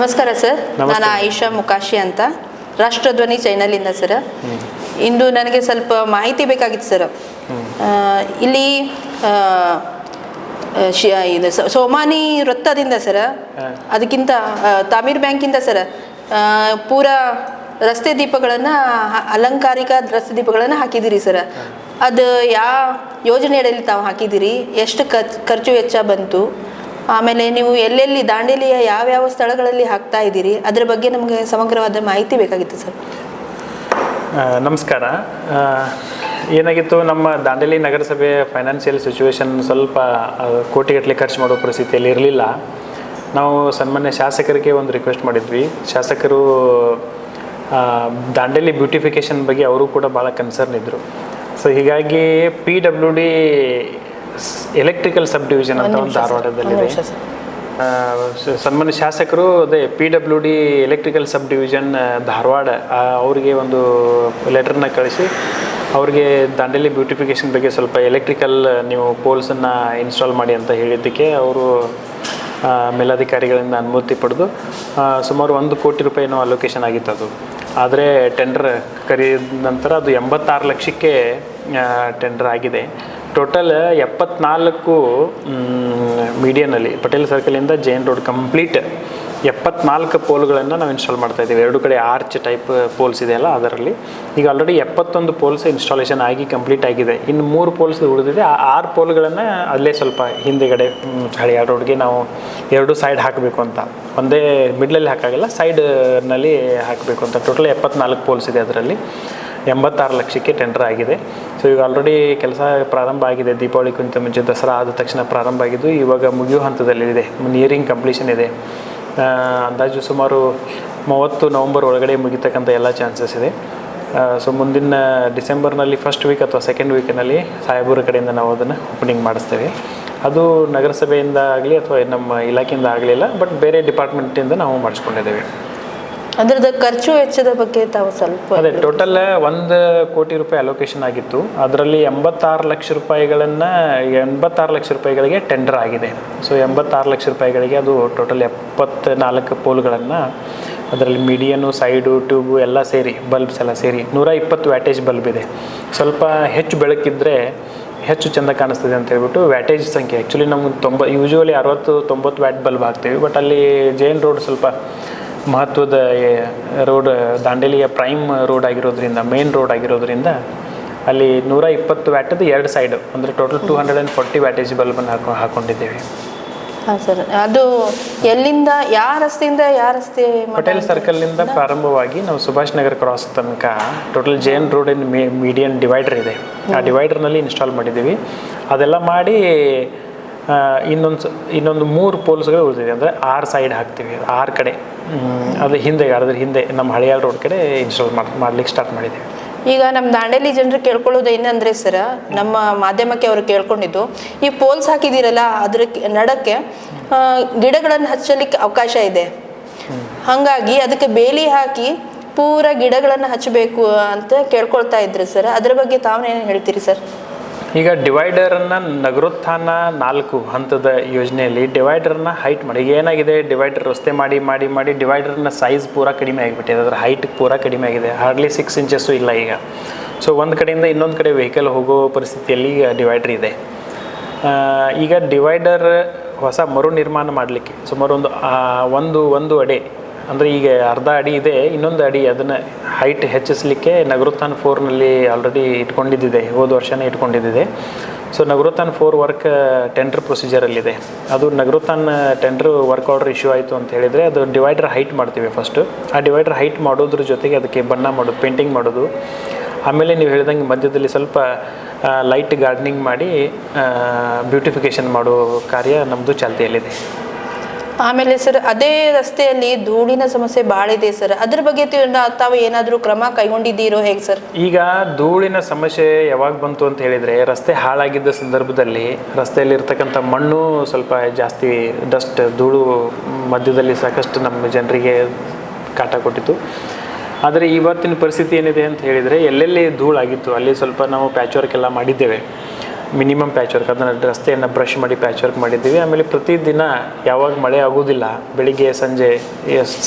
ನಮಸ್ಕಾರ ಸರ್ ನಾನು ಆಯಿಷಾ ಮುಕಾಶಿ ಅಂತ. ರಾಷ್ಟ್ರಧ್ವನಿ ಚೈನಲಿಂದ ಸರ್ ಇಂದು ನನಗೆ ಸ್ವಲ್ಪ ಮಾಹಿತಿ ಬೇಕಾಗಿತ್ತು ಸರ್ ಇಲ್ಲಿ ಇದು ಸೋಮಾನಿ ವೃತ್ತದಿಂದ ಸರ್ ಅದಕ್ಕಿಂತ ತಾಮೀರ್ ಬ್ಯಾಂಕಿಂದ ಸರ್ ಪೂರ ರಸ್ತೆ ದೀಪಗಳನ್ನು ಅಲಂಕಾರಿಕ ರಸ್ತೆ ದೀಪಗಳನ್ನು ಹಾಕಿದಿರಿ ಸರ್ ಅದು ಯಾವ ಯೋಜನೆಯಲ್ಲಿ ತಾವು ಹಾಕಿದ್ದೀರಿ? ಎಷ್ಟು ಖರ್ಚು ಖರ್ಚು ವೆಚ್ಚ ಬಂತು? ಆಮೇಲೆ ನೀವು ಎಲ್ಲೆಲ್ಲಿ ದಾಂಡೇಲಿಯ ಯಾವ್ಯಾವ ಸ್ಥಳಗಳಲ್ಲಿ ಹಾಕ್ತಾ ಇದ್ದೀರಿ? ಅದರ ಬಗ್ಗೆ ನಮಗೆ ಸಮಗ್ರವಾದ ಮಾಹಿತಿ ಬೇಕಾಗಿತ್ತು ಸರ್. ನಮಸ್ಕಾರ. ಏನಾಗಿತ್ತು? ನಮ್ಮ ದಾಂಡೇಲಿ ನಗರಸಭೆ ಫೈನಾನ್ಷಿಯಲ್ ಸಿಚುವೇಶನ್ ಸ್ವಲ್ಪ ಕೋಟಿಗಟ್ಟಲೆ ಖರ್ಚು ಮಾಡೋ ಪರಿಸ್ಥಿತಿಯಲ್ಲಿ ಇರಲಿಲ್ಲ. ನಾವು ಸನ್ಮಾನ್ಯ ಶಾಸಕರಿಗೆ ಒಂದು ರಿಕ್ವೆಸ್ಟ್ ಮಾಡಿದ್ವಿ. ಶಾಸಕರು ದಾಂಡೇಲಿ ಬ್ಯೂಟಿಫಿಕೇಷನ್ ಬಗ್ಗೆ ಅವರು ಕೂಡ ಭಾಳ ಕನ್ಸರ್ನ್ ಇದ್ದರು ಸೊ ಹೀಗಾಗಿ P W D electrical sub division ಅಂತ ಒಂದು ಧಾರವಾಡದಲ್ಲಿದೆ. ಸನ್ಮಾನ್ಯ ಶಾಸಕರು ಅದೇ P W D electrical sub division Dharwad ಅವರಿಗೆ ಒಂದು ಲೆಟರ್ನ ಕಳಿಸಿ ಅವ್ರಿಗೆ ದಾಂಡೇಲಿ ಬ್ಯೂಟಿಫಿಕೇಷನ್ ಬಗ್ಗೆ ಸ್ವಲ್ಪ ಎಲೆಕ್ಟ್ರಿಕಲ್ ನೀವು ಪೋಲ್ಸನ್ನು ಇನ್ಸ್ಟಾಲ್ ಮಾಡಿ ಅಂತ ಹೇಳಿದ್ದಕ್ಕೆ ಅವರು ಮೇಲಾಧಿಕಾರಿಗಳಿಂದ ಮೇಲಧಿಕಾರಿಗಳಿಂದ ಅನುಮತಿ ಪಡೆದು ಸುಮಾರು ಒಂದು ಕೋಟಿ ರೂಪಾಯಿನೋ ಅಲೋಕೇಶನ್ ಆಗಿತ್ತು ಅದು. ಆದರೆ ಟೆಂಡರ್ ಕರೆದ ನಂತರ ಅದು ಎಂಬತ್ತಾರು ಲಕ್ಷಕ್ಕೆ ಟೆಂಡರ್ ಆಗಿದೆ. ಟೋಟಲ್ ಎಪ್ಪತ್ನಾಲ್ಕು ಮೀಡಿಯನಲ್ಲಿ ಪಟೇಲ್ ಸರ್ಕಲಿಂದ ಜೈನ್ ರೋಡ್ ಕಂಪ್ಲೀಟ್ ಎಪ್ಪತ್ನಾಲ್ಕು ಪೋಲ್ಗಳನ್ನು ನಾವು ಇನ್ಸ್ಟಾಲ್ ಮಾಡ್ತಾ ಇದ್ದೀವಿ. ಎರಡು ಕಡೆ ಆರ್ಚ್ ಟೈಪ್ ಪೋಲ್ಸ್ ಇದೆಯಲ್ಲ ಅದರಲ್ಲಿ. ಈಗ ಆಲ್ರೆಡಿ ಎಪ್ಪತ್ತೊಂದು ಪೋಲ್ಸ್ ಇನ್ಸ್ಟಾಲೇಷನ್ ಆಗಿ ಕಂಪ್ಲೀಟ್ ಆಗಿದೆ. ಇನ್ನು ಮೂರು ಪೋಲ್ಸ್ ಉಳಿದಿದೆ. ಆ ಆರು ಪೋಲ್ಗಳನ್ನು ಅಲ್ಲೇ ಸ್ವಲ್ಪ ಹಿಂದೆಗಡೆ ಹಳೆಯ ರೋಡ್ಗೆ ನಾವು ಎರಡು ಸೈಡ್ ಹಾಕಬೇಕು ಅಂತ. ಒಂದೇ ಮಿಡ್ಲಲ್ಲಿ ಹಾಕಾಗಲ್ಲ ಸೈಡ್ನಲ್ಲಿ ಹಾಕಬೇಕು ಅಂತ. ಟೋಟಲ್ ಎಪ್ಪತ್ನಾಲ್ಕು ಪೋಲ್ಸ್ ಇದೆ ಅದರಲ್ಲಿ. ಎಂಬತ್ತಾರು ಲಕ್ಷಕ್ಕೆ ಟೆಂಡರ್ ಆಗಿದೆ. ಸೊ ಈಗ ಆಲ್ರೆಡಿ ಕೆಲಸ ಪ್ರಾರಂಭ ಆಗಿದೆ. ದೀಪಾವಳಿ ಕುಂತ ಮುಂಚೆ ದಸರಾ ಆದ ತಕ್ಷಣ ಪ್ರಾರಂಭ ಆಗಿದ್ದು, ಇವಾಗ ಮುಗಿಯೋ ಹಂತದಲ್ಲಿದೆ ನಿಯರಿಂಗ್ ಕಂಪ್ಲೀಷನ್ ಇದೆ. ಅಂದಾಜು ಸುಮಾರು ಮೂವತ್ತು ನವಂಬರ್ ಒಳಗಡೆ ಮುಗಿತಕ್ಕಂಥ ಎಲ್ಲ ಚಾನ್ಸಸ್ ಇದೆ. ಸೊ ಮುಂದಿನ ಡಿಸೆಂಬರ್ನಲ್ಲಿ ಫಸ್ಟ್ ವೀಕ್ ಅಥವಾ ಸೆಕೆಂಡ್ ವೀಕಿನಲ್ಲಿ ಸಾಯಬೂರು ಕಡೆಯಿಂದ ನಾವು ಅದನ್ನು ಓಪನಿಂಗ್ ಮಾಡಿಸ್ತೇವೆ. ಅದು ನಗರಸಭೆಯಿಂದ ಆಗಲಿ ಅಥವಾ ನಮ್ಮ ಇಲಾಖೆಯಿಂದ ಆಗಲಿಲ್ಲ ಬಟ್ ಬೇರೆ ಡಿಪಾರ್ಟ್ಮೆಂಟಿಂದ ನಾವು ಮಾಡಿಸ್ಕೊಂಡಿದ್ದೇವೆ. ಅದ್ರದ್ದು ಖರ್ಚು ವೆಚ್ಚದ ಬಗ್ಗೆ ತಾವು ಸ್ವಲ್ಪ ಅದೇ ಟೋಟಲ್ ಒಂದು ಕೋಟಿ ರೂಪಾಯಿ ಅಲೋಕೇಶನ್ ಆಗಿತ್ತು. ಅದರಲ್ಲಿ ಎಂಬತ್ತಾರು ಲಕ್ಷ ರೂಪಾಯಿಗಳನ್ನು ಎಂಬತ್ತಾರು ಲಕ್ಷ ರೂಪಾಯಿಗಳಿಗೆ ಟೆಂಡರ್ ಆಗಿದೆ. ಸೊ ಎಂಬತ್ತಾರು ಲಕ್ಷ ರೂಪಾಯಿಗಳಿಗೆ ಅದು ಟೋಟಲ್ ಎಪ್ಪತ್ನಾಲ್ಕು ಪೋಲ್ಗಳನ್ನು ಅದರಲ್ಲಿ ಮೀಡಿಯನ್ನು ಸೈಡು ಟ್ಯೂಬು ಎಲ್ಲ ಸೇರಿ ಬಲ್ಬ್ಸ್ ಎಲ್ಲ ಸೇರಿ ನೂರ ಇಪ್ಪತ್ತು ವ್ಯಾಟೇಜ್ ಬಲ್ಬ್ ಇದೆ. ಸ್ವಲ್ಪ ಹೆಚ್ಚು ಬೆಳಕಿದ್ರೆ ಹೆಚ್ಚು ಚೆಂದ ಕಾಣಿಸ್ತದೆ ಅಂತ ಹೇಳ್ಬಿಟ್ಟು ವ್ಯಾಟೇಜ್ ಸಂಖ್ಯೆ. ಆ್ಯಕ್ಚುಲಿ ನಮ್ಗೆ ತೊಂಬ ಯೂಶ್ವಲಿ ಅರವತ್ತು ತೊಂಬತ್ತು ವ್ಯಾಟ್ ಬಲ್ಬ್ ಹಾಕ್ತೀವಿ. ಬಟ್ ಅಲ್ಲಿ ಜೈನ್ ರೋಡ್ ಸ್ವಲ್ಪ ಮಹತ್ವದ ರೋಡ್ ದಾಂಡೇಲಿಯ ಪ್ರೈಮ್ ರೋಡ್ ಆಗಿರೋದ್ರಿಂದ ಮೇನ್ ರೋಡ್ ಆಗಿರೋದ್ರಿಂದ ಅಲ್ಲಿ ನೂರ ಇಪ್ಪತ್ತು ವ್ಯಾಟದ ಎರಡು ಸೈಡು ಅಂದರೆ total two hundred and forty wattage ಬಲ್ಬನ್ನು ಹಾಕೊ ಹಾಕೊಂಡಿದ್ದೇವೆ. ಹಾಂ ಸರ್ ಅದು ಎಲ್ಲಿಂದ ಯಾವ ರಸ್ತೆಯಿಂದ ಯಾವ ರಸ್ತೆ? ಪಟೇಲ್ ಸರ್ಕಲ್ನಿಂದ ಪ್ರಾರಂಭವಾಗಿ ನಾವು ಸುಭಾಷ್ ನಗರ್ ಕ್ರಾಸ್ ತನಕ total Jain road in may median divider ಇದೆ. ಆ ಡಿವೈಡರ್ನಲ್ಲಿ ಇನ್ಸ್ಟಾಲ್ ಮಾಡಿದ್ದೀವಿ. ಅದೆಲ್ಲ ಮಾಡಿ ಇನ್ನೊಂದು ಇನ್ನೊಂದು ಮೂರು ಪೋಲ್ಸ್ಗಳು ಉಳಿದಿದೆ ಅಂದರೆ ಆರು ಸೈಡ್ ಹಾಕ್ತೀವಿ, ಆರು ಕಡೆ. ಅದು ಹಿಂದೆ, ಅದ್ರ ಹಿಂದೆ ನಮ್ಮ ಹಳೆಯ ರೋಡ್ ಕಡೆ ಇನ್ಸ್ಟಾಲ್ ಮಾಡಿ, ಮಾಡ್ಲಿಕ್ಕೆ ಸ್ಟಾರ್ಟ್ ಮಾಡಿದ್ದೀವಿ. ಈಗ ನಮ್ಮ ದಾಂಡೇಲಿ ಜನರು ಕೇಳ್ಕೊಳ್ಳೋದು ಏನಂದ್ರೆ ಸರ್, ನಮ್ಮ ಮಾಧ್ಯಮಕ್ಕೆ ಅವರು ಕೇಳ್ಕೊಂಡಿದ್ದು, ಈ ಪೋಲ್ಸ್ ಹಾಕಿದಿರಲ್ಲ ಅದ್ರ ನಡಕ್ಕೆ ಗಿಡಗಳನ್ನು ಹಚ್ಚಲಿಕ್ಕೆ ಅವಕಾಶ ಇದೆ. ಹಾಗಾಗಿ ಅದಕ್ಕೆ ಬೇಲಿ ಹಾಕಿ ಪೂರ ಗಿಡಗಳನ್ನು ಹಚ್ಚಬೇಕು ಅಂತ ಕೇಳ್ಕೊಳ್ತಾ ಇದ್ರಿ ಸರ್. ಅದ್ರ ಬಗ್ಗೆ ತಾವೇನು ಹೇಳ್ತೀರಿ ಸರ್? ಈಗ ಡಿವೈಡರನ್ನು ನಗರೋತ್ಥಾನ ನಾಲ್ಕು ಹಂತದ ಯೋಜನೆಯಲ್ಲಿ ಡಿವೈಡರ್ನ ಹೈಟ್ ಮಾಡಿ. ಈಗ ಏನಾಗಿದೆ? ಡಿವೈಡರ್ ರಸ್ತೆ ಮಾಡಿ ಮಾಡಿ ಮಾಡಿ ಡಿವೈಡರ್ನ ಸೈಜ್ ಪೂರ ಕಡಿಮೆ ಆಗಿಬಿಟ್ಟಿದೆ. ಅದರ ಹೈಟ್ ಪೂರ ಕಡಿಮೆ ಆಗಿದೆ. ಹಾರ್ಡ್ಲಿ ಸಿಕ್ಸ್ ಇಂಚಸ್ಸು ಇಲ್ಲ ಈಗ. ಸೊ ಒಂದು ಕಡೆಯಿಂದ ಇನ್ನೊಂದು ಕಡೆ ವೆಹಿಕಲ್ ಹೋಗೋ ಪರಿಸ್ಥಿತಿಯಲ್ಲಿ ಈಗ ಡಿವೈಡರ್ ಇದೆ. ಈಗ ಡಿವೈಡರ್ ಹೊಸ ಮರು ನಿರ್ಮಾಣ ಮಾಡಲಿಕ್ಕೆ ಸುಮಾರು ಒಂದು ಒಂದು ಒಂದು ಅಡಿ ಅಂದರೆ ಈಗ ಅರ್ಧ ಅಡಿ ಇದೆ, ಇನ್ನೊಂದು ಅಡಿ ಅದನ್ನು ಹೈಟ್ ಹೆಚ್ಚಿಸಲಿಕ್ಕೆ ನಗರೋತ್ಥಾನ್ ಫೋರ್ನಲ್ಲಿ ಆಲ್ರೆಡಿ ಇಟ್ಕೊಂಡಿದ್ದಿದೆ, ಹೋದ ವರ್ಷನೇ ಇಟ್ಕೊಂಡಿದ್ದಿದೆ. So Nagarotthan four work tender ಪ್ರೊಸೀಜರಲ್ಲಿದೆ ಅದು Nagarotthan tender work order issue ಆಯಿತು ಅಂತ ಹೇಳಿದರೆ ಅದು ಡಿವೈಡರ್ ಹೈಟ್ ಮಾಡ್ತೀವಿ ಫಸ್ಟು ಆ ಡಿವೈಡರ್ ಹೈಟ್ ಮಾಡೋದ್ರ ಜೊತೆಗೆ ಅದಕ್ಕೆ ಬಣ್ಣ ಮಾಡೋದು ಪೇಂಟಿಂಗ್ ಮಾಡೋದು. ಆಮೇಲೆ ನೀವು ಹೇಳಿದಂಗೆ ಮಧ್ಯದಲ್ಲಿ ಸ್ವಲ್ಪ ಲೈಟ್ ಗಾರ್ಡನಿಂಗ್ ಮಾಡಿ ಬ್ಯೂಟಿಫಿಕೇಷನ್ ಮಾಡೋ ಕಾರ್ಯ ನಮ್ಮದು ಚಾಲ್ತಿಯಲ್ಲಿದೆ. ಆಮೇಲೆ ಸರ್, ಅದೇ ರಸ್ತೆಯಲ್ಲಿ ಧೂಳಿನ ಸಮಸ್ಯೆ ಭಾಳ ಇದೆ ಸರ್. ಅದ್ರ ಬಗ್ಗೆ ತಾವು ಏನಾದರೂ ಕ್ರಮ ಕೈಗೊಂಡಿದ್ದೀರೋ ಹೇಗೆ ಸರ್? ಈಗ ಧೂಳಿನ ಸಮಸ್ಯೆ ಯಾವಾಗ ಬಂತು ಅಂತ ಹೇಳಿದರೆ, ರಸ್ತೆ ಹಾಳಾಗಿದ್ದ ಸಂದರ್ಭದಲ್ಲಿ ರಸ್ತೆಯಲ್ಲಿ ಇರ್ತಕ್ಕಂಥ ಮಣ್ಣು ಸ್ವಲ್ಪ ಜಾಸ್ತಿ ಡಸ್ಟ್, ಧೂಳು ಮಧ್ಯದಲ್ಲಿ ಸಾಕಷ್ಟು ನಮ್ಮ ಜನರಿಗೆ ಕಾಟ ಕೊಟ್ಟಿತ್ತು. ಆದರೆ ಇವತ್ತಿನ ಪರಿಸ್ಥಿತಿ ಏನಿದೆ ಅಂತ ಹೇಳಿದರೆ, ಎಲ್ಲೆಲ್ಲಿ ಧೂಳಾಗಿತ್ತು, ಅಲ್ಲಿ ಸ್ವಲ್ಪ ನಾವು ಪ್ಯಾಚ್ ವರ್ಕ್ ಎಲ್ಲ ಮಾಡಿದ್ದೇವೆ. ಮಿನಿಮಮ್ ಪ್ಯಾಚ್ ವರ್ಕ್ ಅದನ್ನು ರಸ್ತೆಯನ್ನು ಬ್ರಷ್ ಮಾಡಿ ಪ್ಯಾಚ್ ವರ್ಕ್ ಮಾಡಿದ್ದೀವಿ. ಆಮೇಲೆ ಪ್ರತಿದಿನ ಯಾವಾಗ ಮಳೆ ಆಗೋದಿಲ್ಲ, ಬೆಳಿಗ್ಗೆ, ಸಂಜೆ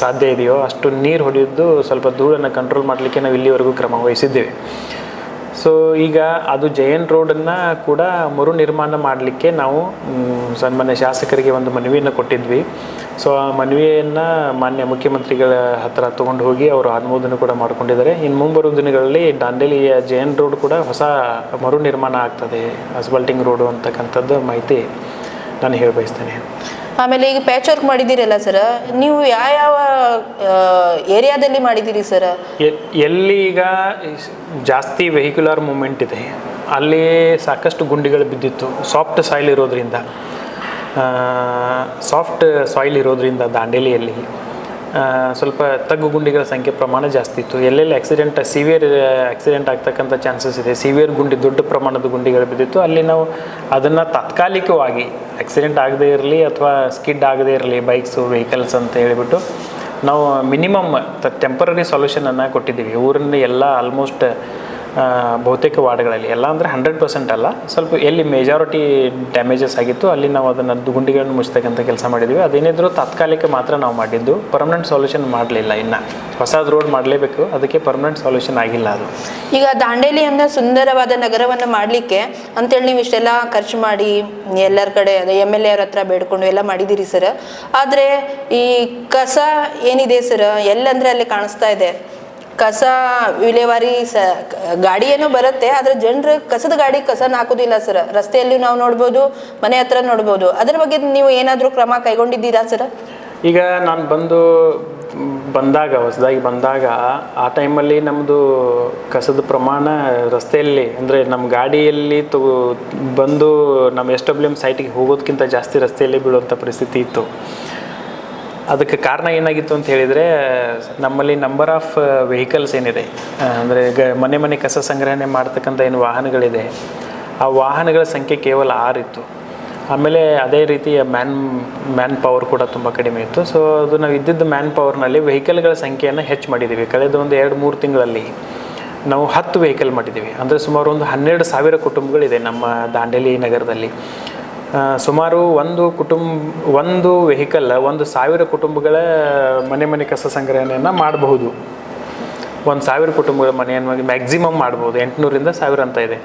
ಸಾಧ್ಯ ಇದೆಯೋ ಅಷ್ಟು ನೀರು ಹೊಡೆಯೋದು ಸ್ವಲ್ಪ ಧೂಳನ್ನು ಕಂಟ್ರೋಲ್ ಮಾಡಲಿಕ್ಕೆ ನಾವು ಇಲ್ಲಿವರೆಗೂ ಕ್ರಮ ವಹಿಸಿದ್ದೇವೆ. ಸೊ ಈಗ ಅದು ಜಯನ್ ರೋಡನ್ನು ಕೂಡ ಮರು ನಿರ್ಮಾಣ ಮಾಡಲಿಕ್ಕೆ ನಾವು ಸನ್ಮಾನ್ಯ ಶಾಸಕರಿಗೆ ಒಂದು ಮನವಿಯನ್ನು ಕೊಟ್ಟಿದ್ವಿ. ಸೊ ಆ ಮನವಿಯನ್ನು ಮಾನ್ಯ ಮುಖ್ಯಮಂತ್ರಿಗಳ ಹತ್ರ ತೊಗೊಂಡು ಹೋಗಿ ಅವರು ಅನುಮೋದನೆ ಕೂಡ ಮಾಡ್ಕೊಂಡಿದ್ದಾರೆ. ಇನ್ನು ಮುಂಬರುವ ದಿನಗಳಲ್ಲಿ ದಾಂಡೇಲಿಯ ಜಯನ್ ರೋಡ್ ಕೂಡ ಹೊಸ ಮರು ನಿರ್ಮಾಣ ಆಗ್ತದೆ ಅಸ್ಬಲ್ಟಿಂಗ್ ರೋಡು ಅಂತಕ್ಕಂಥದ್ದು ಮಾಹಿತಿ. ನಾನು ಹೇಳಿ ಬಯಸ್ತೇನೆ. ಆಮೇಲೆ ಈಗ ಪ್ಯಾಚ್ ವರ್ಕ್ ಮಾಡಿದ್ದೀರಲ್ಲ ಸರ್ ನೀವು ಯಾವ ಯಾವ ಏರಿಯಾದಲ್ಲಿ ಮಾಡಿದ್ದೀರಿ ಸರ್ ಎಲ್ಲಿ ಈಗ ಜಾಸ್ತಿ ವೆಹಿಕ್ಯುಲರ್ ಮೂಮೆಂಟ್ ಇದೆ ಅಲ್ಲಿ ಸಾಕಷ್ಟು ಗುಂಡಿಗಳು ಬಿದ್ದಿತ್ತು ಸಾಫ್ಟ್ ಸಾಯಿಲ್ ಇರೋದ್ರಿಂದ ಸಾಫ್ಟ್ ಸಾಯಿಲ್ ಇರೋದ್ರಿಂದ ದಾಂಡೇಲಿಯಲ್ಲಿ. ಸ್ವಲ್ಪ ತಗ್ಗು ಗುಂಡಿಗಳ ಸಂಖ್ಯೆ ಪ್ರಮಾಣ ಜಾಸ್ತಿ ಇತ್ತು. ಎಲ್ಲೆಲ್ಲಿ ಆಕ್ಸಿಡೆಂಟ್ ಸಿವಿಯರ್ ಆಕ್ಸಿಡೆಂಟ್ ಆಗ್ತಕ್ಕಂಥ ಚಾನ್ಸಸ್ ಇದೆ. ಸಿವಿಯರ್ ಗುಂಡಿ, ದೊಡ್ಡ ಪ್ರಮಾಣದ ಗುಂಡಿಗಳು ಬಿದ್ದಿತ್ತು. ಅಲ್ಲಿ ನಾವು ಅದನ್ನು ತಾತ್ಕಾಲಿಕವಾಗಿ ಆಕ್ಸಿಡೆಂಟ್ ಆಗದೇ ಇರಲಿ ಅಥವಾ ಸ್ಕಿಡ್ ಆಗದೇ ಇರಲಿ ಬೈಕ್ಸು ವೆಹಿಕಲ್ಸ್ ಅಂತ ಹೇಳಿಬಿಟ್ಟು ನಾವು ಮಿನಿಮಮ್ ಟೆಂಪರರಿ ಸೊಲ್ಯೂಷನನ್ನು ಕೊಟ್ಟಿದ್ದೀವಿ. ಊರಿನ ಎಲ್ಲ ಆಲ್ಮೋಸ್ಟ್ ಬಹುತೇಕ ವಾರ್ಡ್ಗಳಲ್ಲಿ. ಎಲ್ಲ ಅಂದರೆ ಹಂಡ್ರೆಡ್ ಪರ್ಸೆಂಟ್ ಅಲ್ಲ. ಸ್ವಲ್ಪ ಎಲ್ಲಿ ಮೆಜಾರಿಟಿ ಡ್ಯಾಮೇಜಸ್ ಆಗಿತ್ತು, ಅಲ್ಲಿ ನಾವು ಅದನ್ನು ಗುಂಡಿಗಳನ್ನು ಮುಚ್ಚತಕ್ಕಂಥ ಕೆಲಸ ಮಾಡಿದ್ವಿ. ಅದೇನಿದ್ರು ತಾತ್ಕಾಲಿಕ ಮಾತ್ರ ನಾವು ಮಾಡಿದ್ದು. ಪರ್ಮನೆಂಟ್ ಸೊಲ್ಯೂಷನ್ ಮಾಡಲಿಲ್ಲ ಇನ್ನು. ಹೊಸದು ರೋಡ್ ಮಾಡಲೇಬೇಕು. ಅದಕ್ಕೆ ಪರ್ಮನೆಂಟ್ ಸೊಲ್ಯೂಷನ್ ಆಗಿಲ್ಲ ಅದು. ಈಗ ದಾಂಡೇಲಿಯನ್ನ ಸುಂದರವಾದ ನಗರವನ್ನು ಮಾಡಲಿಕ್ಕೆ ಅಂತೇಳಿ ನೀವು ಇಷ್ಟೆಲ್ಲ ಖರ್ಚು ಮಾಡಿ ಎಲ್ಲರ ಕಡೆ ಎಂ ಎಲ್ ಎ ಅವ್ರ ಹತ್ರ ಬೇಡ್ಕೊಂಡು ಎಲ್ಲ ಮಾಡಿದ್ದೀರಿ ಸರ್ ಆದರೆ ಈ ಕಸ ಏನಿದೆ ಸರ್ ಎಲ್ಲಂದ್ರೆ ಅಲ್ಲಿ ಕಾಣಿಸ್ತಾ ಇದೆ. ಕಸ ವಿಲೇವಾರಿ ಸ ಗಾಡಿ ಏನೋ ಬರುತ್ತೆ, ಆದರೆ ಜನರು ಕಸದ ಗಾಡಿ ಕಸನ ಹಾಕೋದಿಲ್ಲ ಸರ್. ರಸ್ತೆಯಲ್ಲಿ ನಾವು ನೋಡ್ಬೋದು, ಮನೆ ಹತ್ರ ನೋಡ್ಬೋದು. ಅದ್ರ ಬಗ್ಗೆ ನೀವು ಏನಾದರೂ ಕ್ರಮ ಕೈಗೊಂಡಿದ್ದೀರಾ ಸರ್? ಈಗ ನಾನು ಬಂದು, ಬಂದಾಗ, ಹೊಸದಾಗಿ ಬಂದಾಗ, ಆ ಟೈಮಲ್ಲಿ ನಮ್ಮದು ಕಸದ ಪ್ರಮಾಣ ರಸ್ತೆಯಲ್ಲಿ, ಅಂದರೆ ನಮ್ಮ ಗಾಡಿಯಲ್ಲಿ ತಗೋ ಬಂದು ನಮ್ಮ ಎಸ್ ಡಬ್ಲ್ಯೂ ಎಂ ಸೈಟಿಗೆ ಹೋಗೋದಕ್ಕಿಂತ ಜಾಸ್ತಿ ರಸ್ತೆಯಲ್ಲಿ ಬೀಳುವಂಥ ಪರಿಸ್ಥಿತಿ ಇತ್ತು. ಅದಕ್ಕೆ ಕಾರಣ ಏನಾಗಿತ್ತು ಅಂತ ಹೇಳಿದರೆ, ನಮ್ಮಲ್ಲಿ ನಂಬರ್ ಆಫ್ ವೆಹಿಕಲ್ಸ್ ಏನಿದೆ ಅಂದರೆ ಗ, ಮನೆ ಮನೆ ಕಸ ಸಂಗ್ರಹಣೆ ಮಾಡ್ತಕ್ಕಂಥ ಏನು ವಾಹನಗಳಿದೆ, ಆ ವಾಹನಗಳ ಸಂಖ್ಯೆ ಕೇವಲ ಆರು ಇತ್ತು. ಆಮೇಲೆ ಅದೇ ರೀತಿಯ ಮ್ಯಾನ್ ಮ್ಯಾನ್ ಪವರ್ ಕೂಡ ತುಂಬ ಕಡಿಮೆ ಇತ್ತು. ಸೊ ಅದು ನಾವು ಇದ್ದಿದ್ದ ಮ್ಯಾನ್ ಪವರ್ನಲ್ಲಿ ವೆಹಿಕಲ್ಗಳ ಸಂಖ್ಯೆಯನ್ನು ಹೆಚ್ಚು ಮಾಡಿದ್ದೀವಿ ಕಳೆದ ಒಂದು ಎರಡು, ಮೂರು ತಿಂಗಳಲ್ಲಿ ನಾವು ಹತ್ತು ವೆಹಿಕಲ್ ಮಾಡಿದ್ದೀವಿ ಅಂದರೆ ಸುಮಾರು ಒಂದು ಹನ್ನೆರಡು ಸಾವಿರ ಕುಟುಂಬಗಳಿದೆ ನಮ್ಮ ದಾಂಡೇಲಿ ನಗರದಲ್ಲಿ. ಸುಮಾರು ಒಂದು ಕುಟುಂಬ, ಒಂದು ವೆಹಿಕಲ್ ಒಂದು ಸಾವಿರ ಕುಟುಂಬಗಳ ಮನೆ ಮನೆ ಕಸ ಸಂಗ್ರಹಣೆಯನ್ನು ಮಾಡಬಹುದು. ಒಂದು ಸಾವಿರ ಕುಟುಂಬಗಳ ಮನೆಯನ್ನು ಮ್ಯಾಕ್ಸಿಮಮ್ ಮಾಡ್ಬೋದು ಎಂಟುನೂರಿಂದ ಸಾವಿರ ಅಂತ ಇದೆ.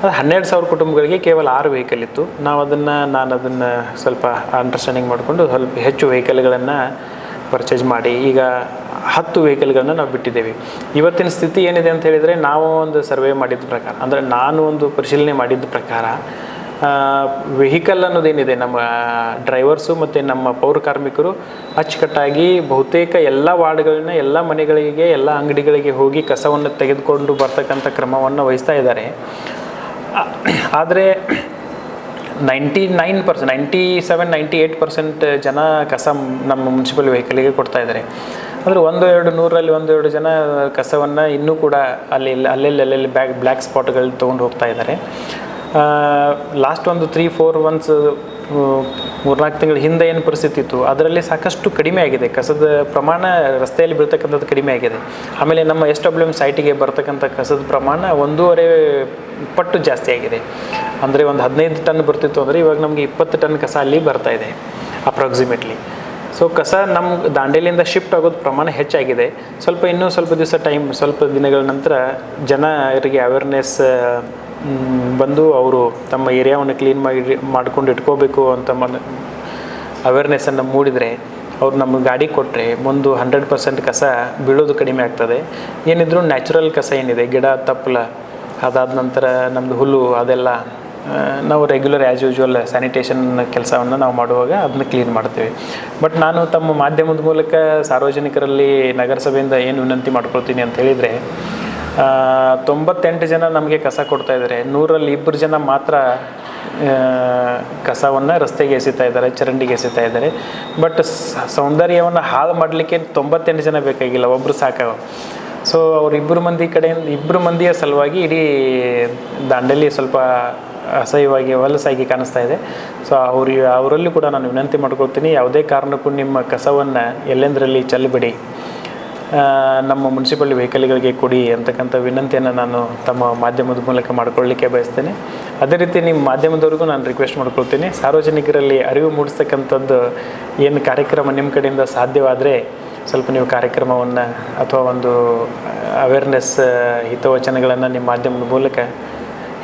ಅದು ಹನ್ನೆರಡು ಸಾವಿರ ಕುಟುಂಬಗಳಿಗೆ ಕೇವಲ ಆರು ವೆಹಿಕಲ್ ಇತ್ತು. ನಾವು ಅದನ್ನು, ನಾನು ಅದನ್ನು ಸ್ವಲ್ಪ ಅಂಡರ್ಸ್ಟ್ಯಾಂಡಿಂಗ್ ಮಾಡಿಕೊಂಡು ಸ್ವಲ್ಪ ಹೆಚ್ಚು ವೆಹಿಕಲ್ಗಳನ್ನು ಪರ್ಚೇಸ್ ಮಾಡಿ, ಈಗ ಹತ್ತು ವೆಹಿಕಲ್ಗಳನ್ನ ನಾವು ಬಿಟ್ಟಿದ್ದೇವೆ. ಇವತ್ತಿನ ಸ್ಥಿತಿ ಏನಿದೆ ಅಂತ ಹೇಳಿದರೆ, ನಾವು ಒಂದು ಸರ್ವೆ ಮಾಡಿದ ಪ್ರಕಾರ, ಅಂದರೆ ನಾನು ಒಂದು ಪರಿಶೀಲನೆ ಮಾಡಿದ ಪ್ರಕಾರ ವೆಹಿಕಲ್ ಅನ್ನೋದೇನಿದೆ, ನಮ್ಮ ಡ್ರೈವರ್ಸು ಮತ್ತು ನಮ್ಮ ಪೌರ ಕಾರ್ಮಿಕರು ಅಚ್ಚುಕಟ್ಟಾಗಿ ಬಹುತೇಕ ಎಲ್ಲ ವಾರ್ಡ್ಗಳನ್ನ, ಎಲ್ಲ ಮನೆಗಳಿಗೆ, ಎಲ್ಲ ಅಂಗಡಿಗಳಿಗೆ ಹೋಗಿ ಕಸವನ್ನು ತೆಗೆದುಕೊಂಡು ಬರ್ತಕ್ಕಂಥ ಕ್ರಮವನ್ನು ವಹಿಸ್ತಾ ಇದ್ದಾರೆ. ಆದರೆ ninety nine percent ninety seven ninety eight percent ಜನ ಕಸ ನಮ್ಮ ಮುನ್ಸಿಪಲ್ ವೆಹಿಕಲಿಗೆ ಕೊಡ್ತಾ ಇದ್ದಾರೆ. ಅಂದರೆ ಒಂದು, ಎರಡು ನೂರಲ್ಲಿ ಒಂದು, ಎರಡು ಜನ ಕಸವನ್ನು ಇನ್ನೂ ಕೂಡ ಅಲ್ಲಿ ಅಲ್ಲೆಲ್ಲಿ ಅಲ್ಲೆಲ್ಲಿ ಬ್ಯಾಗ್ ಬ್ಲ್ಯಾಕ್ ಸ್ಪಾಟ್ಗಳು ತೊಗೊಂಡು ಹೋಗ್ತಾ ಇದ್ದಾರೆ. ಲಾಸ್ಟ್ ಒಂದು ತ್ರೀ ಫೋರ್ ಒನ್ಸ್ ಮೂರ್ನಾಲ್ಕು ತಿಂಗಳ ಹಿಂದೆ ಏನು ಪರಿಸ್ಥಿತಿ ಇತ್ತು, ಅದರಲ್ಲಿ ಸಾಕಷ್ಟು ಕಡಿಮೆ ಆಗಿದೆ. ಕಸದ ಪ್ರಮಾಣ ರಸ್ತೆಯಲ್ಲಿ ಬೀಳ್ತಕ್ಕಂಥದ್ದು ಕಡಿಮೆ ಆಗಿದೆ. ಆಮೇಲೆ ನಮ್ಮ ಎಸ್ ಡಬ್ಲ್ಯೂ ಎಂ ಸೈಟಿಗೆ ಬರ್ತಕ್ಕಂಥ ಕಸದ ಪ್ರಮಾಣ ಒಂದೂವರೆ ಪಟ್ಟು ಜಾಸ್ತಿ ಆಗಿದೆ. ಅಂದರೆ ಒಂದು ಹದಿನೈದು ಟನ್ ಬರ್ತಿತ್ತು ಅಂದರೆ ಇವಾಗ ನಮಗೆ ಇಪ್ಪತ್ತು ಟನ್ ಕಸ ಅಲ್ಲಿ ಬರ್ತಾ ಇದೆ ಅಪ್ರಾಕ್ಸಿಮೇಟ್ಲಿ ಸೊ ಕಸ ನಮ್ಮ ದಾಂಡೇಲಿಯಿಂದ ಶಿಫ್ಟ್ ಆಗೋದು ಪ್ರಮಾಣ ಹೆಚ್ಚಾಗಿದೆ. ಸ್ವಲ್ಪ ಇನ್ನೂ ಸ್ವಲ್ಪ ದಿವಸ ಟೈಮ್ ಸ್ವಲ್ಪ ದಿನಗಳ ನಂತರ ಜನರಿಗೆ ಅವೇರ್ನೆಸ್ ಬಂದು ಅವರು ತಮ್ಮ ಏರಿಯಾವನ್ನು ಕ್ಲೀನ್ ಮಾಡಿ ಮಾಡ್ಕೊಂಡು ಇಟ್ಕೋಬೇಕು ಅಂತ ಅವೇರ್ನೆಸ್ಸನ್ನು ಮೂಡಿದರೆ ಅವ್ರು ನಮ್ಮ ಗಾಡಿ ಕೊಟ್ಟರೆ ಒಂದು ಹಂಡ್ರೆಡ್ ಪರ್ಸೆಂಟ್ ಕಸ ಬೀಳೋದು ಕಡಿಮೆ ಆಗ್ತದೆ. ಏನಿದ್ರು ನ್ಯಾಚುರಲ್ ಕಸ ಏನಿದೆ, ಗಿಡ ತಪ್ಪಲ ಅದಾದ ನಂತರ ನಮ್ಮದು ಹುಲ್ಲು, ಅದೆಲ್ಲ ನಾವು ರೆಗ್ಯುಲರ್ ಆ್ಯಸ್ ಯೂಶುವಲ್ ಸ್ಯಾನಿಟೇಷನ್ ಕೆಲಸವನ್ನು ನಾವು ಮಾಡುವಾಗ ಅದನ್ನ ಕ್ಲೀನ್ ಮಾಡ್ತೇವೆ. ಬಟ್ ನಾನು ತಮ್ಮ ಮಾಧ್ಯಮದ ಮೂಲಕ ಸಾರ್ವಜನಿಕರಲ್ಲಿ ನಗರಸಭೆಯಿಂದ ಏನು ವಿನಂತಿ ಮಾಡ್ಕೊಳ್ತೀನಿ ಅಂತ ಹೇಳಿದರೆ ತೊಂಬತ್ತೆಂಟು ಜನ ನಮಗೆ ಕಸ ಕೊಡ್ತಾ ಇದ್ದಾರೆ ನೂರಲ್ಲಿ ಇಬ್ಬರು ಜನ ಮಾತ್ರ ಕಸವನ್ನು ರಸ್ತೆಗೆ ಎಸಿತಾ ಇದ್ದಾರೆ ಚರಂಡಿಗೆ ಎಸಿತಾ ಇದ್ದಾರೆ ಬಟ್ ಸೌಂದರ್ಯವನ್ನು ಹಾಳು ಮಾಡಲಿಕ್ಕೆ ತೊಂಬತ್ತೆಂಟು ಜನ ಬೇಕಾಗಿಲ್ಲ ಒಬ್ಬರು ಸಾಕು ಸೊ ಅವರಿಬ್ಬರು ಮಂದಿ ಕಡೆಯಿಂದ ಇಬ್ಬರು ಮಂದಿಯ ಸಲುವಾಗಿ ಇಡೀ ದಾಂಡೇಲಿ ಸ್ವಲ್ಪ ಅಸಹ್ಯವಾಗಿ ವಲಸಾಗಿ ಕಾಣಿಸ್ತಾ ಇದೆ. ಸೊ ಅವ್ರಿಗೆ ಅವರಲ್ಲಿ ಕೂಡ ನಾನು ವಿನಂತಿ ಮಾಡ್ಕೊಳ್ತೀನಿ, ಯಾವುದೇ ಕಾರಣಕ್ಕೂ ನಿಮ್ಮ ಕಸವನ್ನು ಎಲ್ಲೆಂದರಲ್ಲಿ ಚೆಲ್ಲಬೇಡಿ ನಮ್ಮ ಮುನ್ಸಿಪಲ್ ವೆಹಿಕಲ್ಗಳಿಗೆ ಕೊಡಿ ಅಂತಕ್ಕಂಥ ವಿನಂತಿಯನ್ನು ನಾನು ತಮ್ಮ ಮಾಧ್ಯಮದ ಮೂಲಕ ಮಾಡಿಕೊಳ್ಳಲಿಕ್ಕೆ ಬಯಸ್ತೇನೆ. ಅದೇ ರೀತಿ ನಿಮ್ಮ ಮಾಧ್ಯಮದವರೆಗೂ ನಾನು ರಿಕ್ವೆಸ್ಟ್ ಮಾಡ್ಕೊಳ್ತೀನಿ. ಸಾರ್ವಜನಿಕರಲ್ಲಿ ಅರಿವು ಮೂಡಿಸ್ತಕ್ಕಂಥದ್ದು ಏನು ಕಾರ್ಯಕ್ರಮ ನಿಮ್ಮ ಕಡೆಯಿಂದ ಸಾಧ್ಯವಾದರೆ ಸ್ವಲ್ಪ ನೀವು ಕಾರ್ಯಕ್ರಮವನ್ನು ಅಥವಾ ಒಂದು ಅವೇರ್ನೆಸ್ ಹಿತವಚನಗಳನ್ನು ನಿಮ್ಮ ಮಾಧ್ಯಮದ ಮೂಲಕ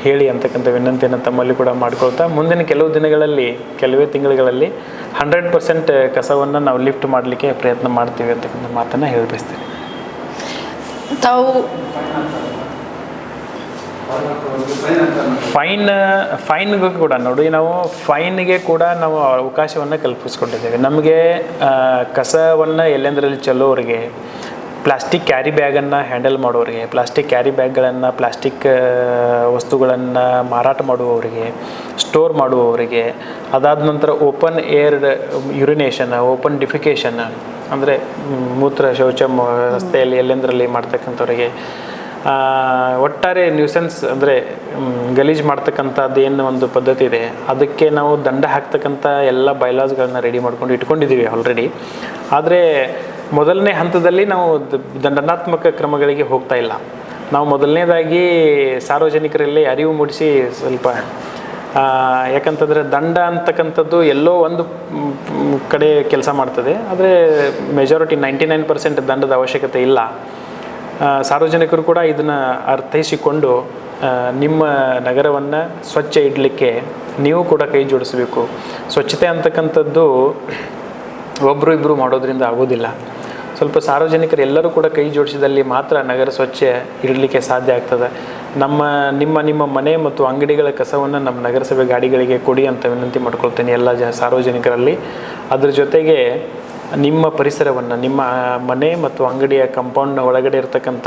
ಹೇಳಿ ಅಂತಕ್ಕಂಥ ವಿನಂತಿಯನ್ನು ತಮ್ಮಲ್ಲಿ ಕೂಡ ಮಾಡ್ಕೊಳ್ತಾ ಮುಂದಿನ ಕೆಲವು ದಿನಗಳಲ್ಲಿ ಕೆಲವೇ ತಿಂಗಳುಗಳಲ್ಲಿ ಹಂಡ್ರೆಡ್ ಪರ್ಸೆಂಟ್ ಕಸವನ್ನು ನಾವು ಲಿಫ್ಟ್ ಮಾಡಲಿಕ್ಕೆ ಪ್ರಯತ್ನ ಮಾಡ್ತೀವಿ ಅಂತಕ್ಕಂಥ ಮಾತನ್ನು ಹೇಳಬಯಸ್ತೀನಿ. ತಾವು ಫೈನ್ ಫೈನ್ಗೂ ಕೂಡ ನೋಡಿ ನಾವು ಫೈನ್ಗೆ ಕೂಡ ನಾವು ಅವಕಾಶವನ್ನು ಕಲ್ಪಿಸ್ಕೊಂಡಿದ್ದೇವೆ. ನಮಗೆ ಕಸವನ್ನು ಎಲ್ಲೆಂದರಲ್ಲಿ ಚೆಲ್ಲೋರಿಗೆ ಪ್ಲಾಸ್ಟಿಕ್ ಕ್ಯಾರಿ ಬ್ಯಾಗನ್ನು ಹ್ಯಾಂಡಲ್ ಮಾಡೋರಿಗೆ, ಪ್ಲಾಸ್ಟಿಕ್ ಕ್ಯಾರಿ ಬ್ಯಾಗ್ಗಳನ್ನು, ಪ್ಲಾಸ್ಟಿಕ್ ವಸ್ತುಗಳನ್ನು ಮಾರಾಟ ಮಾಡುವವರಿಗೆ, ಸ್ಟೋರ್ ಮಾಡುವವರಿಗೆ, ಅದಾದ ನಂತರ open air urination, open defecation, ಅಂದರೆ ಮೂತ್ರ ಶೌಚ ರಸ್ತೆಯಲ್ಲಿ ಎಲ್ಲೆಂದರಲ್ಲಿ ಮಾಡ್ತಕ್ಕಂಥವ್ರಿಗೆ ಒಟ್ಟಾರೆ ನ್ಯೂಸೆನ್ಸ್ ಅಂದರೆ ಗಲೀಜು ಮಾಡ್ತಕ್ಕಂಥದ್ದು ಏನು ಒಂದು ಪದ್ಧತಿ ಇದೆ, ಅದಕ್ಕೆ ನಾವು ದಂಡ ಹಾಕ್ತಕ್ಕಂಥ ಎಲ್ಲ ಬೈಲಾಸ್ಗಳನ್ನ ರೆಡಿ ಮಾಡ್ಕೊಂಡು ಇಟ್ಕೊಂಡಿದ್ದೀವಿ ಆಲ್ರೆಡಿ ಆದರೆ, ಮೊದಲನೇ ಹಂತದಲ್ಲಿ ನಾವು ದಂಡನಾತ್ಮಕ ಕ್ರಮಗಳಿಗೆ ಹೋಗ್ತಾ ಇಲ್ಲ. ನಾವು ಮೊದಲನೇದಾಗಿ ಸಾರ್ವಜನಿಕರಲ್ಲಿ ಅರಿವು ಮೂಡಿಸಿ ಸ್ವಲ್ಪ ಯಾಕಂತಂದರೆ ದಂಡ ಅಂತಕ್ಕಂಥದ್ದು ಎಲ್ಲೋ ಒಂದು ಕಡೆ ಕೆಲಸ ಮಾಡ್ತದೆ. ಆದರೆ ಮೆಜಾರಿಟಿ ನೈಂಟಿ ನೈನ್ ಪರ್ಸೆಂಟ್ ದಂಡದ ಅವಶ್ಯಕತೆ ಇಲ್ಲ. ಸಾರ್ವಜನಿಕರು ಕೂಡ ಇದನ್ನು ಅರ್ಥೈಸಿಕೊಂಡು ನಿಮ್ಮ ನಗರವನ್ನು ಸ್ವಚ್ಛ ಇಡಲಿಕ್ಕೆ ನೀವು ಕೂಡ ಕೈ ಜೋಡಿಸಬೇಕು. ಸ್ವಚ್ಛತೆ ಅಂತಕ್ಕಂಥದ್ದು ಒಬ್ಬರು ಇಬ್ಬರು ಮಾಡೋದ್ರಿಂದ ಆಗೋದಿಲ್ಲ. ಸ್ವಲ್ಪ ಸಾರ್ವಜನಿಕರು ಎಲ್ಲರೂ ಕೂಡ ಕೈ ಜೋಡಿಸಿದಲ್ಲಿ ಮಾತ್ರ ನಗರ ಸ್ವಚ್ಛ ಇಡಲಿಕ್ಕೆ ಸಾಧ್ಯ ಆಗ್ತದೆ. ನಮ್ಮ, ನಿಮ್ಮ ನಿಮ್ಮ ಮನೆ ಮತ್ತು ಅಂಗಡಿಗಳ ಕಸವನ್ನು ನಮ್ಮ ನಗರಸಭೆ ಗಾಡಿಗಳಿಗೆ ಕೊಡಿ ಅಂತ ವಿನಂತಿ ಮಾಡ್ಕೊಳ್ತೇನೆ ಎಲ್ಲ ಜ, ಸಾರ್ವಜನಿಕರಲ್ಲಿ. ಅದ್ರ ಜೊತೆಗೆ ನಿಮ್ಮ ಪರಿಸರವನ್ನು, ನಿಮ್ಮ ಮನೆ ಮತ್ತು ಅಂಗಡಿಯ ಕಂಪೌಂಡ್ನ ಒಳಗಡೆ ಇರತಕ್ಕಂಥ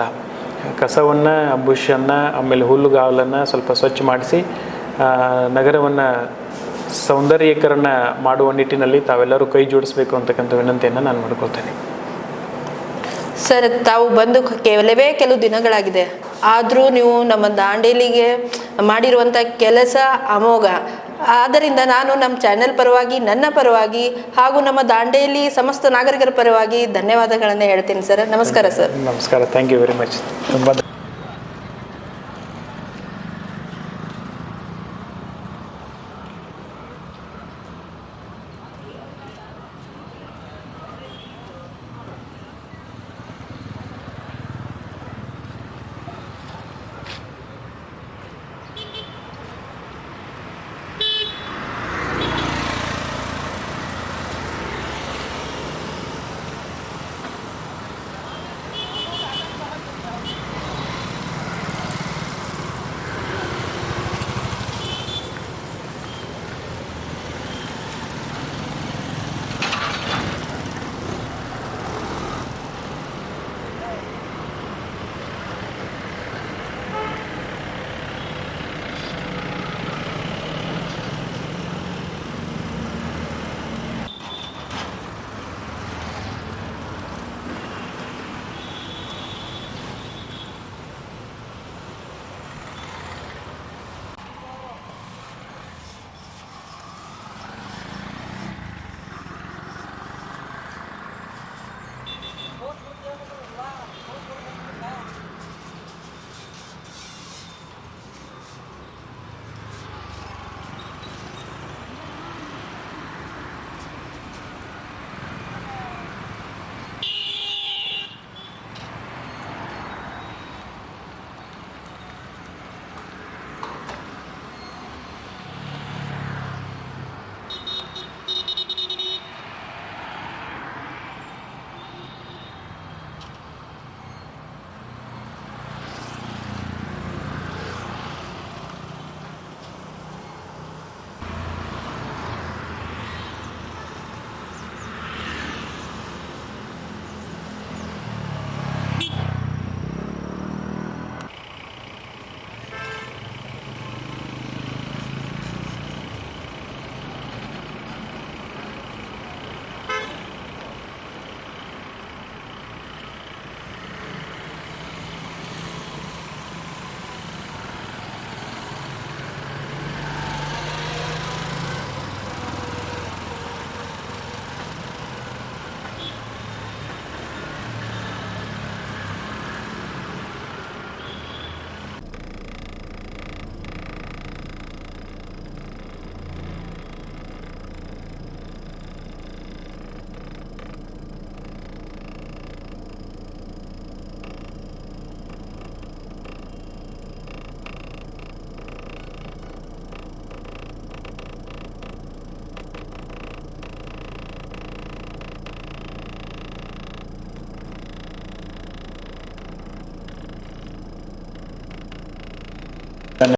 ಕಸವನ್ನು ಬುಷನ್ನು ಆಮೇಲೆ ಹುಲ್ಲುಗಾವಲನ್ನು ಸ್ವಲ್ಪ ಸ್ವಚ್ಛ ಮಾಡಿಸಿ ನಗರವನ್ನು ಸೌಂದರ್ಯೀಕರಣ ಮಾಡುವ ನಿಟ್ಟಿನಲ್ಲಿ ತಾವೆಲ್ಲರೂ ಕೈ ಜೋಡಿಸಬೇಕು ಅಂತಕ್ಕಂಥ ವಿನಂತಿಯನ್ನು ನಾನು ಮಾಡ್ಕೊಳ್ತೇನೆ. ಸರ್, ತಾವು ಬಂದು ಕೆಲವೇ ಕೆಲವು ದಿನಗಳಾಗಿದೆ. ಆದರೂ ನೀವು ನಮ್ಮ ದಾಂಡೇಲಿಗೆ ಮಾಡಿರುವಂಥ ಕೆಲಸ ಅಮೋಘ. ಆದ್ದರಿಂದ ನಾನು ನಮ್ಮ ಚಾನೆಲ್ ಪರವಾಗಿ, ನನ್ನ ಪರವಾಗಿ ಹಾಗೂ ನಮ್ಮ ದಾಂಡೇಲಿ ಸಮಸ್ತ ನಾಗರಿಕರ ಪರವಾಗಿ ಧನ್ಯವಾದಗಳನ್ನು ಹೇಳ್ತೀನಿ ಸರ್. ನಮಸ್ಕಾರ ಸರ್. ನಮಸ್ಕಾರ. ಥ್ಯಾಂಕ್ ಯು ವೆರಿ ಮಚ್ ತುಂಬ